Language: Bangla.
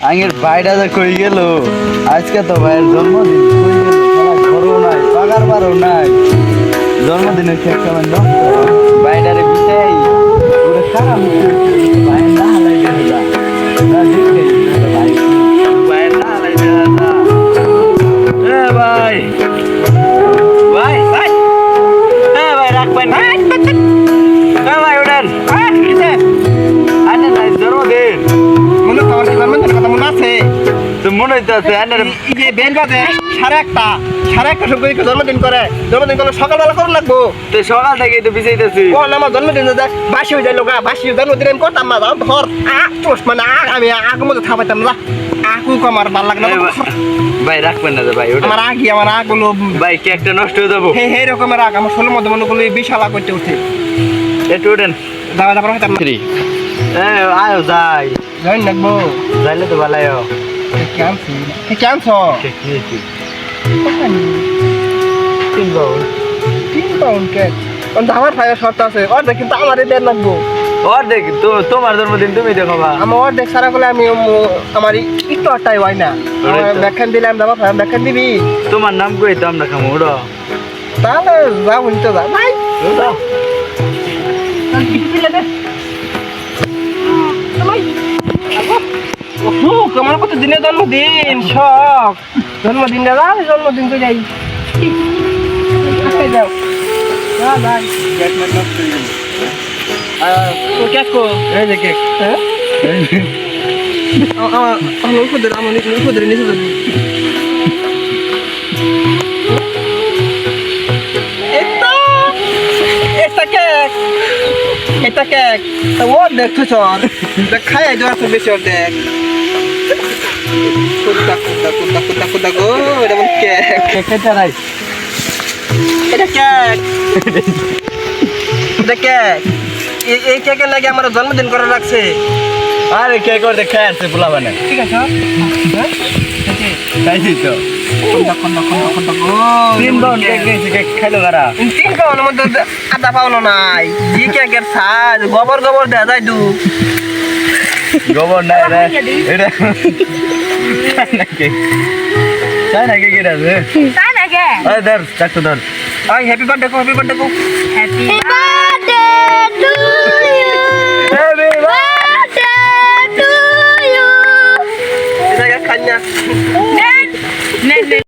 আগের বাইটা যে কই গেল? আজকে তো ভাইয়ের জন্মদিন। কই গেল? ঘরও নাই পাকার বারও নাই। জন্মদিনের কেক কেমন মনে হইতেছে যে বেল বাজে সাড়ে একটা সাড়ে একটা কেউ জন্মদিন করে জন্মদিন করলে সকালবেলা করে লাগবো। তো সকাল থেকেই তো আমার জন্মদিন যায় বাসি হয়ে যায় লোকা বাসি জন্মদিন আমি করতাম না ধর আগ চোষ মানে আমি আগ মধ্যে থাপাইতাম না আকু আমার ভালো লাগে না ভাই- রাখবেন না ভাই আমার আগি আমার ভাই কেকটা নষ্ট হয়ে যাব। হে হে রকমের আগ আমার ষোলো মধ্যে মনে করল বিশাল আগ করতে উঠে একটু ওঠেন দাবা দাবা হইতাম না। এ আয়ো যাই। জানি লাগবো। যাইলে তো ভালো কে আনছি কে কেক নিয়েছি তিন বাবু তিন পাউন্ড কেক আমার ফাইভ শর্ত আছে অর্ধেক কিন্তু আমার দেড় লাগবো অর্ধেক তো তোমার জন্মদিন তুমি দেখো বা আমার অর্ধেক সারা করলে আমি আমার একটু আটটাই হয় না। ব্যাখ্যান দিলাম দাবা ফাইভ ব্যাখ্যান দিবি তোমার নাম কই তো আমরা খামো ওটা তাহলে যাব তো যা ভাই আমার কত দিনের জন্মদিন শখ। জন্মদিন যা জন্মদিন তো যাই। যাও। হয়ে? এটা কেক ও দেখছ চল খাই দেওয়া বেশি দেখ আমার জন্মদিন করে রাখছে আরে কেক ওর দেখে আসছে পোলা মানে ঠিক আছে হ্যাঁ খাইছি কারা আধা পাউনো নাই গোবর গোবর দেওয়া যায় দু গোবর নাই রে এটা চাই না কেক চাই না এটা রে তাই নাকি আরে ধর চাকু ধর আই হ্যাপি বার্থডে কো happy birthday co happy birthday to you happy birthday to you এটা খান্না নেন নেন